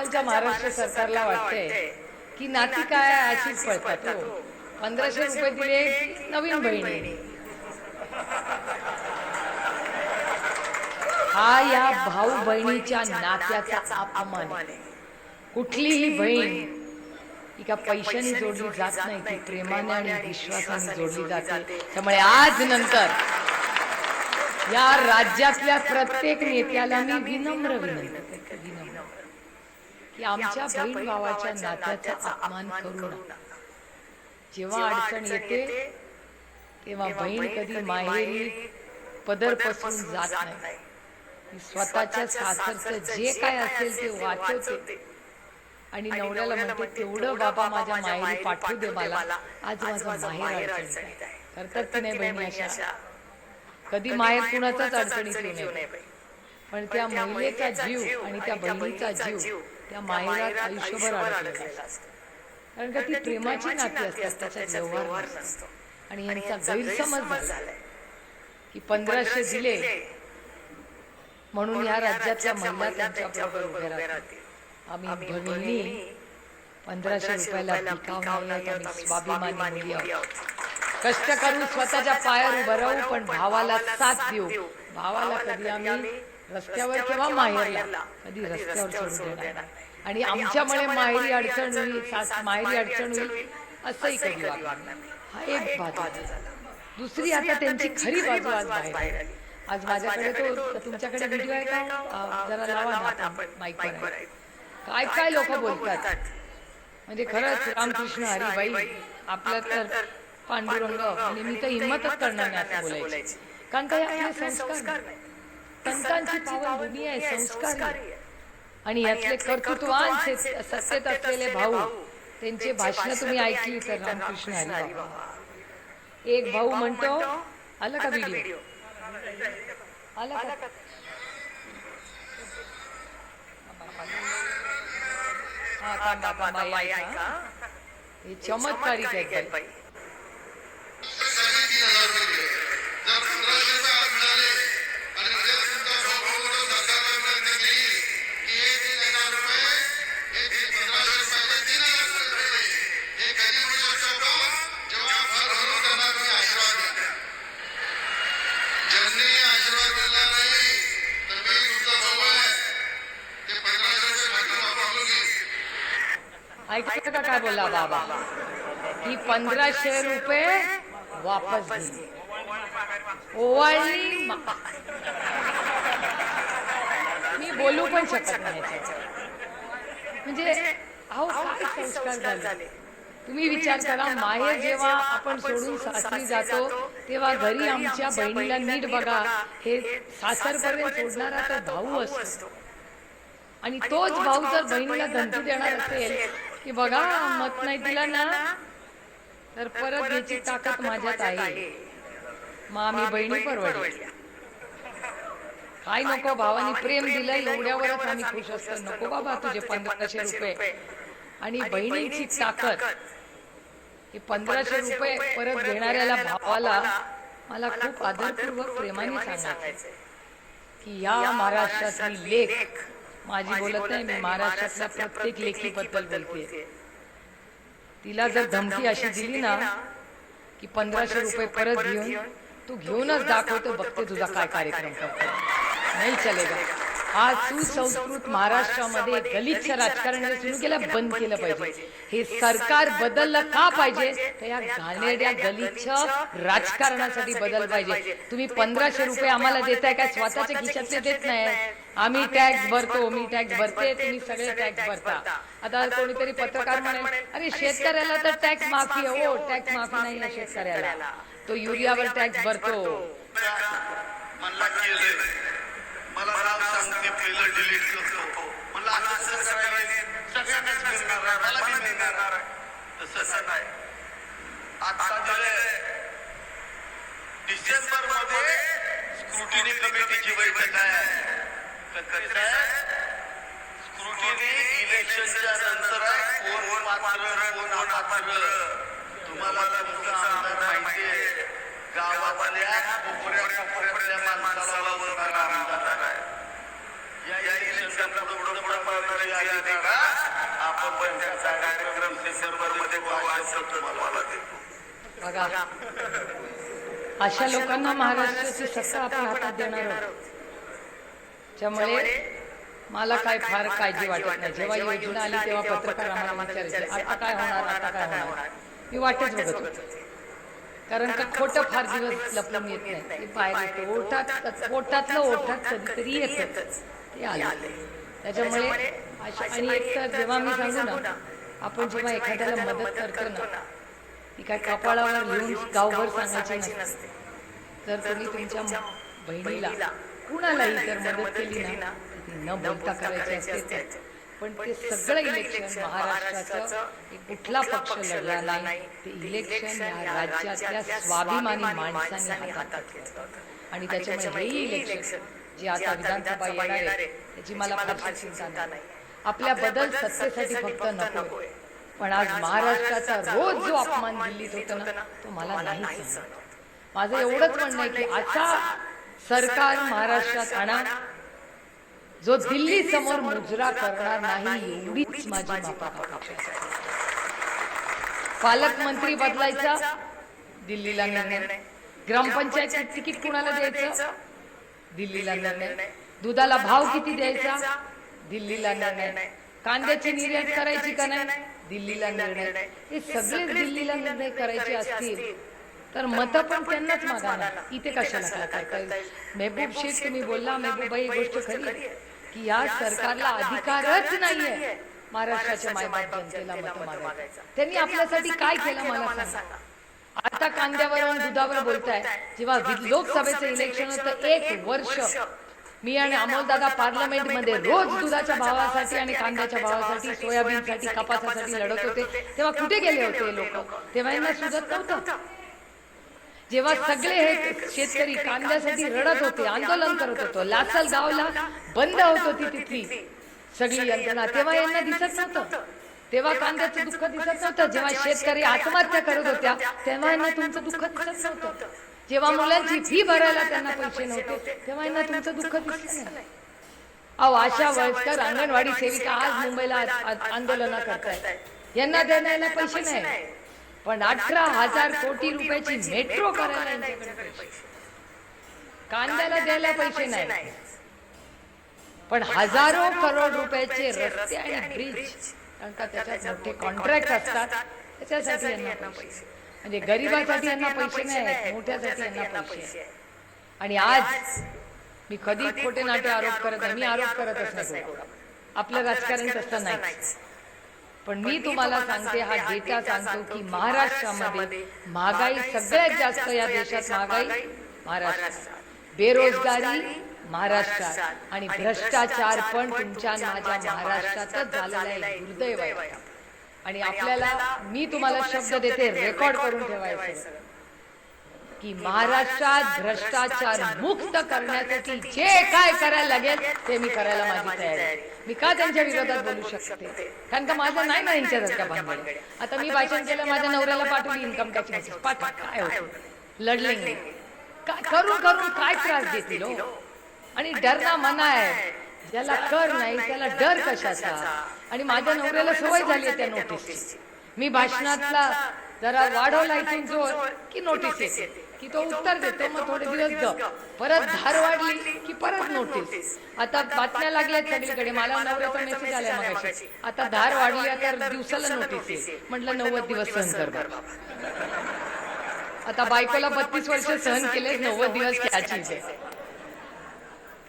आजकालच्या महाराष्ट्र सरकारला वाटतंय की नाती काय अशीच पळतात हो. पंधराशे रुपये दिले की नवीन बहिणी. हा या भाऊ बहिणीच्या नात्याचा अपमान आहे. कुठलीही बहीण ही का पैशाने जोडली जात नाही ती प्रेमाने आणि विश्वासाने जोडली जाते. त्यामुळे आज नंतर या राज्यातल्या प्रत्येक नेत्याला मी विनम्र विनंती आमच्या बहीण भावाच्या नात्याचा अपमान करू नका. जेव्हा अडचण येते तेव्हा बहीण कधी माहेरी पदर पसरून जात नाही. स्वतःच्या सासरचं जे काय असेल ते वाचवते. आणि नवऱ्याला म्हणते तेवढं बाबा माझ्या माहेरी पाठवू दे मला. आज माझं माहेर अडचणीत आहे. करतात की नाही बहिणी अशा कधी माहेर कुणाचाच अडचणीत येऊ नये. पण त्या महिलेचा जीव आणि त्या बहिणीचा जीव त्या माहेरात आयुष्यभर अडकलेला असतो. कारण का ती प्रेमाची नाती असतात त्याच्यात व्यवहार नसतो. आणि यांचा गैरसमज झालाय. की पंधराशे दिले. म्हणून या राज्यातल्या महिला त्यांच्या बरोबर उभ्या राहतील. आम्ही भगिनी पंधराशे रुपयाला टिकाव नाही आहोत, आम्ही स्वाभिमानी मुली आहोत. कष्ट करून स्वतःच्या पायावर उभं राहू पण भावाला साथ देऊ. भावाला कधी आम्ही रस्त्यावर किंवा माहेरला कधी रस्त्यावर सोडून देणार. आणि आमच्यामुळे माहेरी अडचण होईल सास- माहेरी अडचण होईल असंही कधी वागणार. हा एक बाजू. दुसरी आता त्यांची खरी बाजू आज बाहेर आली. आज माझ्याकडे तो तुमच्याकडे व्हिडिओ आहे का जरा लावा ना माईकवर. काय काय लोक बोलतात म्हणजे खरंच रामकृष्ण हरिबाई आपलं तर पांडुरंग म्हणजे मी तर हिंमतच करणार नाही असं बोलायची कारण काय आपले संस्कार नाही. संतांची पावन भूमी आहे संस्कार. आणि यातले कर्तृत्वान से- सत्तेत असलेले भाऊ त्यांचे भाषण तुम्ही ऐकली तर रामकृष्ण हरी एक भाऊ म्हणतो आलं का व्हिडिओ आलं का हा थांबा हे ऐका. हे चमत्कारिक बाई. साडे तीन हजार रुपये दिले. जर पंधराशे रुपये आज मिळाले आणि उद्या तुमचा भाऊ सरकारला विनंती केली की हे तीन हजार रुपये हे तीन पंधराशे रुपयाचे तीन हजार रुपये मिळाले. हे कधी होऊ शकतो जेव्हा घर भरून त्यांना तुम्ही आशीर्वाद द्या ज्यांनी आशीर्वाद दिला नाही तर मी तुमचा भाऊ आहे ते पंधराशे रुपये घातून वापरलो की ऐकलं का काय बोला बाबा? ही पंधराशे रुपये वापस दिली ओवाळली मा- बोलू पण शकत नाही. म्हणजे अहो काय संस्कार झाले? तुम्ही विचार करा माहेर जेव्हा आपण सोडून सासरी जातो तेव्हा घरी आमच्या बहिणीला नीट बघा हे सासरपर्यंत सोडणारा तर भाऊ असतो. आणि तोच भाऊ जर बहिणीला धमकी देणार असेल की बघा मत नाही दिला ना तर परत याची ताकद माझ्यात आहे. आम्ही बहिणी परवडल्या. काय नको भावानी प्रेम दिलं एवढ्यावरच आम्ही खुश असतो. नको बाबा तुझे पंधराशे रुपये. आणि बहिणीची ताकद. हे पंधराशे रुपये परत घेणाऱ्याला भावाला मला खूप आदरपूर्वक प्रेमाने सांगायचं की या महाराष्ट्रातली लेख माझी बोलत नाही मी महाराष्ट्रातल्या प्रत्येक लेखीबद्दल बोलते तिला जर धमकी अशी दिली ना की पंधराशे रुपये परत घेऊन तू घेऊनच दाखवतो बघते तुझा काय कार्यक्रम करतो नाही चलेगा. आज सुसंस्कृत महाराष्ट्रामध्ये गलिच्छ राजकारण सुरू केलं बंद केलं पाहिजे. हे सरकार बदललं का पाहिजे? तर या घाणेरड्या गलिच्छ राजकारणासाठी बदल पाहिजे. तुम्ही पंधराशे रुपये आम्हाला देताय काय? स्वतःच्या खिशातले देत नाही. आम्ही टॅक्स भरतो मी टॅक्स भरते तुम्ही सगळे टॅक्स भरता. आता कोणीतरी पत्रकार म्हणेल अरे शेतकऱ्याला तर टॅक्स माफी हो टॅक्स माफी नाही आहे शेतकऱ्याला. तो युरियावर टॅक्स भरतो. मला पहिलं डिलीट करतो. म्हणलं असं कसं करायचं सगळ्यांनाच मिळणार आहे मला बी मिळणार आहे तसं नाही. आता दिले डिसेंबरमध्ये स्क्रुटिनी कमिटीची बैठक आहे. कधीच आहे? स्क्रुटिनी इलेक्शनच्या नंतर आहे. कोण पात्र कोण अपात्र? तुम्हाला तुमचा आमदार माहिती आहे. गावातल्या कोपऱ्या कोपऱ्यातल्या माणसाला आमदार आहे. आपण पण त्यांचा कार्यक्रम डिसेंबरमध्ये व्हावा असं तुम्हाला देतो. बघा अशा लोकांना महाराष्ट्राची सत्ता आपण हातात देणार आहोत. त्यामुळे मला काय फार काळजी वाटत नाही. जेव्हा योजना आली तेव्हा पत्रकार आम्हाला विचारायचे आता काय होणार? आता काय होणार? मी वाटच बघत होते कारण का खोटं फार दिवस लपलून येत नाही. ते बाहेर येतं ओठात पोटातलं ओठात कधीतरी येतं ते आलं. त्याच्यामुळे आणि एक तर जेव्हा मी सांगू ना आपण जेव्हा एखाद्याला मदत करतो ना ती काय कपाळावर लिहून गावभर सांगायची नसते. जर तुम्ही तुमच्या बहिणीला कुणालाही जर मदत केली ना तर न बोलता करायची असते. पण ते सगळं इलेक्शन महाराष्ट्राचं कुठला पक्ष लढला नाही ते इलेक्शन या राज्यातल्या स्वाभिमानी माणसांनी हातात घेतलं. आणि त्याच्यामुळे हे इलेक्शन जे आता विधानसभा येणार आहे त्याची मला फारशी चिंता नाही. आपल्या बदल सत्तेसाठी फक्त नको पण आज महाराष्ट्राचा रोज जो अपमान दिल्लीत होतो ना तो मला नाही सहन. माझं एवढंच म्हणणं आहे की असा सरकार महाराष्ट्रात आणा. जो दिल्ली समोर मुजरा करणार नाही एवढीच माझी अपेक्षा. पालकमंत्री बदलायचा दिल्लीला निर्णय. ग्रामपंचायत तिकीट कुणाला द्यायचं? दिल्लीला निर्णय. दुधाला भाव किती द्यायचा? दिल्लीला निर्णय. कांद्याची निर्यात करायची का नाही? दिल्लीला निर्णय. हे सगळे दिल्लीला निर्णय करायचे असतील. तर मत पण त्यांनाच मागा इथे कशाला काय करता येईल? मेहबूब शेख तुम्ही बोलला मेहबूबाई गोष्ट खरी आहे की या सरकारला अधिकारच नाहीये. महाराष्ट्राच्या मायबाप जनतेला मत मागायचं. त्यांनी आपल्यासाठी काय केलं मला सांगा. आता कांद्यावर आणि दुधावर बोलताय. जेव्हा लोकसभेचे लोकसभेचं इलेक्शन होतं एक वर्ष मी आणि अमोलदादा पार्लमेंटमध्ये रोज दुधाच्या भावासाठी आणि कांद्याच्या भावासाठी सोयाबीनसाठी कपासासाठी लढत होते. तेव्हा कुठे गेले होते लोक? तेव्हा यांना सुजत नव्हतं. जेव्हा सगळे हे शेतकरी कांद्यासाठी रडत होते आंदोलन करत होतो लासल गावला बंद होत होती तिथली सगळी यंत्रणा तेव्हा यांना दिसत नव्हतं. तेव्हा कांद्याचं दुःख दिसत नव्हतं. जेव्हा शेतकरी आत्महत्या करत होत्या तेव्हा यांना तुमचं दुःख दिसत नव्हतं. जेव्हा मुलांची फी भरायला त्यांना पैसे नव्हते तेव्हा यांना तुमचं दुःख दिसत नाही. अहो अशा वयस्कर अंगणवाडी सेविका आज मुंबईला आंदोलन करतायत. यांना देण्याला पैसे नाही. पण अठरा हजार कोटी रुपयाची मेट्रो करायला. कांद्याला द्यायला पैसे नाही. पण हजारो करोड रुपयाचे रस्ते आणि ब्रिज कारण का त्याच्यात मोठे कॉन्ट्रॅक्ट असतात? त्याच्यासाठी यांना पैसे. म्हणजे गरिबासाठी यांना पैसे नाही मोठ्यासाठी यांना पैसे. आणि आज मी कधी खोटे नाटे आरोप करत नाही मी आरोप करतच नाही. आपलं राजकारण तसं नाही पण मी तुम्हाला सांगते हा डेटा सांगतो की महाराष्ट्रामध्ये महागाई सगळ्यात जास्त या देशात महागाई महाराष्ट्रात. बेरोजगारी महाराष्ट्रात. आणि भ्रष्टाचार पण तुमच्या माझ्या महाराष्ट्रातच झालेला आहे. दुर्दैव आहे. आणि आपल्याला मी तुम्हाला शब्द देते रेकॉर्ड करून ठेवायचं. की महाराष्ट्रात भ्रष्टाचार मुक्त करण्यासाठी जे काय करायला लागेल ते मी करायला माझी तयारी. आहे. मी का त्यांच्या विरोधात बोलू शकते? कारण का माझं नाही ना यांच्यासारख्या भानगडी? आता मी भाषण केलं माझ्या नवऱ्याला पाठवली इन्कम टॅक्स मेसेज पाठवा काय होत? लढले करून करून काय त्रास देतील आणि डरना मना आहे. ज्याला कर नाही त्याला डर कशाचा? आणि माझ्या नवऱ्याला सवय झाली आहे त्या नोटीसची. मी भाषणातला जरा वाढवला इथून जोर की नोटीस येते. की तो उत्तर देतो मग थोडे दिवस ग परत धार वाढली की परत नोटीस आता बातम्या लागल्यात सगळीकडे. मला नवऱ्याचा मेसेज आलाय मगाशी. आता धार वाढली तर दिवसाला नोटीस येईल. म्हटलं नव्वद दिवस सहन कर आता बायकोला बत्तीस वर्ष सहन केले नव्वद दिवस त्याची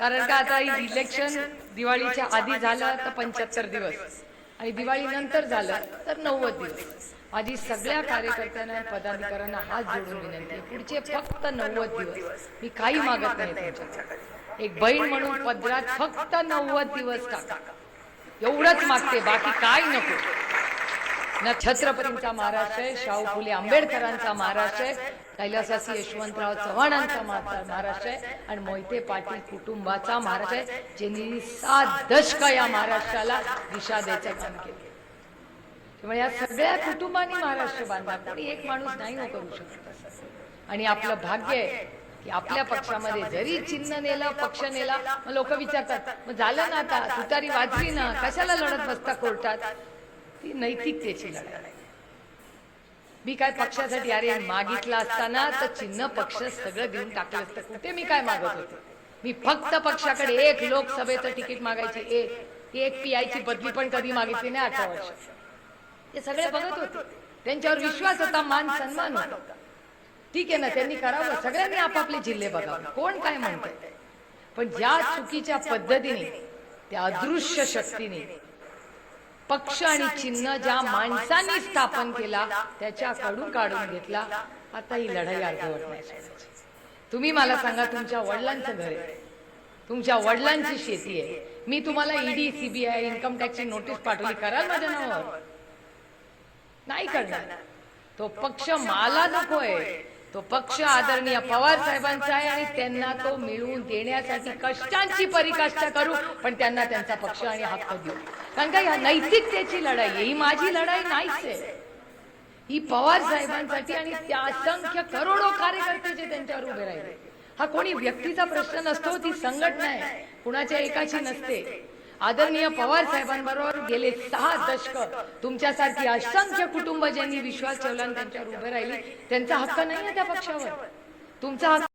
कारण का आता इलेक्शन दिवाळीच्या आधी झालं तर पंच्याहत्तर दिवस. आणि दिवाळी नंतर झालं तर नव्वद दिवस. माझी सगळ्या कार्यकर्त्यांना पदाधिकाऱ्यांना हात जोडून विनंती. पुढचे फक्त नव्वद दिवस. मी काही मागत नाही तुमच्याकडे. एक बहीण म्हणून पदरात फक्त नव्वद दिवस टाका. एवढंच मागते बाकी काय नको. ना छत्रपतींचा महाराष्ट्र आहे शाहू फुले आंबेडकरांचा महाराष्ट्र आहे कैलासासी यशवंतराव चव्हाणांचा महाराष्ट्र आहे आणि मोहिते पाटील कुटुंबाचा महाराष्ट्र आहे ज्यांनी सात दशक या महाराष्ट्राला दिशा द्यायचं काम केलं. त्यामुळे या सगळ्या कुटुंबांनी महाराष्ट्र बांधला. कोणी एक माणूस नाही हो करू शकत आणि आपलं भाग्य आहे की आपल्या पक्षामध्ये जरी चिन्ह नेलं पक्ष नेला मग लोक विचारतात मग झालं ना आता? तुतारी वाजली ना? कशाला लढत बसता कोर्टात? ती नैतिकतेची लढाई. आहे. मी काय पक्षासाठी अरे मागितलं असताना तर चिन्ह पक्ष सगळं देऊन टाकलं असतं. कुठे मी काय मागत होते? मी फक्त पक्षाकडे एक लोकसभेचं तिकीट मागायची एक एक पीआयची ची बदली पण कधी मागितली नाही अठरा वर्ष. हे सगळे बघत होते. त्यांच्यावर विश्वास होता मान सन्मान होता. ठीक आहे ना त्यांनी करावं. सगळ्यांनी आपापले जिल्हे बघावे. कोण काय म्हणतंय? पण ज्या चुकीच्या पद्धतीने त्या अदृश्य शक्तीने पक्ष आणि चिन्ह ज्या माणसांनी स्थापन केला त्याच्याकडून काढून घेतला. आता ही लढाई अर्धवट नाही. तुम्ही मला सांगा तुमच्या वडिलांचं घर आहे. तुमच्या वडिलांची शेती आहे. मी तुम्हाला ईडी सीबीआय इन्कम टॅक्सची नोटीस पाठवली कराल माझ्या नावावर नाही करणार. तो पक्ष मला नकोय. तो पक्ष आदरणीय पवार साहेबांचा आहे आणि त्यांना तो मिळवून देण्यासाठी कष्टांची परिकाष्ठा करू पण त्यांना त्यांचा पक्ष आणि हक्क देऊ. कारण का ह्या नैतिकतेची लढाई आहे. ही माझी लढाई नाहीच आहे. ही पवार साहेबांसाठी आणि त्या असंख्य करोडो कार्यकर्ते जे त्यांच्यावर उभे राहिले. हा कोणी व्यक्तीचा प्रश्न नसतो ती संघटना आहे. कुणाच्या एकाची नसते. आदरणीय पवार साहेबांबरोबर गेले सहा दशक. तुमच्यासारखी असंख्य कुटुंब ज्यांनी विश्वास ठेवला आणि त्यांच्यावर उभे राहिली त्यांचा हक्क नाही आहे त्या पक्षावर. तुमचा हक्क